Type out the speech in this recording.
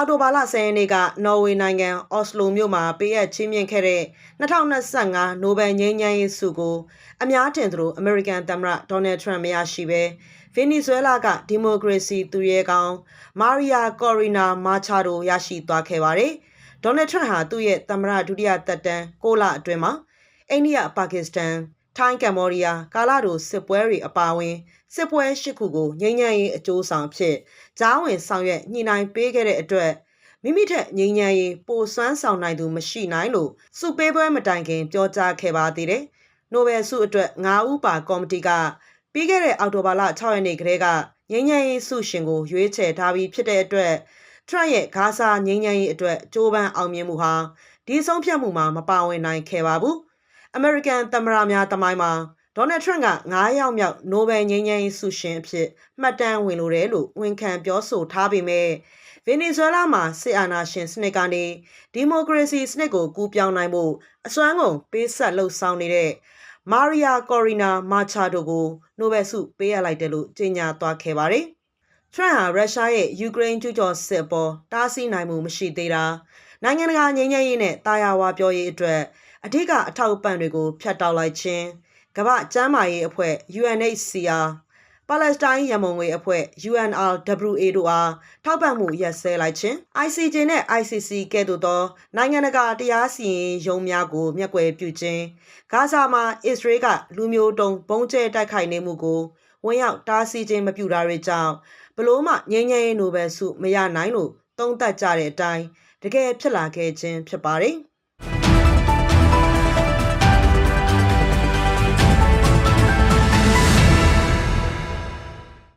အော်တိုဘာလ10ရက်နေ့ကနော်ဝေနိုင်ငံအော်စလိုမြို့မှာပေးအပ်ချင်းမြင့်ခဲ့တဲ့2025နိုဘယ်ငြိမ်းချမ်းရေးဆုကိုအများထင်သလိုအမေရိကန်သမ္မတဒေါ်နယ်ထရန့်မရရှိပဲဗင်နီဇွဲလားကဒီမိုကရေစီသူရဲကောင်းမာရီယာကော်ရီနာမာချာဒိုရရှိသွားခဲ့ပါတယ်။ဒေါ်နယ်ထရန့်ဟာသူ့ရဲ့သမ္မတဒုတိယသက်တမ်း6လအတွင်းမှာအိန္ဒိယပါကစ္စတန် ထိုင်းကမ္ဘောဒီးယားကာလာဒိုစစ်ပွဲတွေအပါအဝင်စစ်ပွဲရှစ်ခုကိုငြိမ်းချမ်းရေးအကျိုးဆောင်ဖြစ်ဂျားဝင်ဆောင်ရွက်ညှိနှိုင်းပေးခဲ့တဲ့အတွက်မိမိထက်ငြိမ်းချမ်းရေးပိုစွမ်းဆောင်နိုင်သူမရှိနိုင်လို့စုပေးပွဲမတိုင်ခင် ပြောကြားခဲ့ပါသေးတယ်။နိုဘယ်ဆုအတွက်9ဦးပါကော်မတီကပြီးခဲ့တဲ့အောက်တိုဘာလ6ရက်နေ့ကတည်းကငြိမ်းချမ်းရေးဆုရှင်ကိုရွေးချယ်ထားပြီးဖြစ်တဲ့အတွက်ထရန့်ရဲ့ဂါဇာငြိမ်းချမ်းရေးအတွက်ကြိုးပမ်းအောင်မြင်မှုဟာဒီဆုံးဖြတ်မှုမှာမပါဝင်နိုင်ခဲ့ပါဘူး။ American သမ္မတများတမိုင်းမှာဒေါ်နယ်ထရန့်က9ရောက်မြောက်နိုဘယ်ငြိမ်းချမ်းရေးဆုရှင်အဖြစ်မှတ်တမ်းဝင်လိုတယ်လို့ဝန်ခံပြောဆိုထားပေမဲ့ဗင်နီဇွဲလားမှာစစ်အာဏာရှင်စနစ်ကနေဒီမိုကရေစီစနစ်ကိုကူးပြောင်းနိုင်ဖို့အစွမ်းကုန်ပေးဆက်လှုပ်ဆောင်နေတဲ့မာရီယာကော်ရီနာမာချာဒိုကိုနိုဘယ်ဆုပေးအပ်လိုက်တယ်လို့ကြေညာသွားခဲ့ပါတယ်။ထရန့်ဟာရုရှားရဲ့ယူကရိန်းကျူးကျော်စစ်ပေါ်တားဆီးနိုင်မှုမရှိသေးတာနိုင်ငံတကာငြိမ်းချမ်းရေးနဲ့တာယာဝါပြောရေးအတွက် အထူးကအထောက်အပံ့တွေကိုဖျက်တောက်လိုက်ခြင်းကမ္ဘာ့ကျန်းမာရေးအဖွဲ့ UNHCR ပါလက်စတိုင်းရမုံငွေအဖွဲ့ UNRWA တို့အားထောက်ပံ့မှုရက်စဲလိုက်ခြင်း ICJ နဲ့ ICC ကဲ့သို့သောနိုင်ငံတကာတရားစီရင်ရုံးများကိုမျက်ကွယ်ပြုခြင်းဂါဇာမှာအစ္စရေးကလူမျိုးတုံးဘုံကျဲတိုက်ခိုက်နေမှုကိုဝင်ရောက်တားဆီးခြင်းမပြုတာတွေကြောင့်ဘလို့မှငြိမ်းချမ်းရေးနိုဘယ်ဆုမရနိုင်လို့သုံးသပ်ကြတဲ့အတိုင်းတကယ်ဖြစ်လာခဲ့ခြင်းဖြစ်ပါတယ်။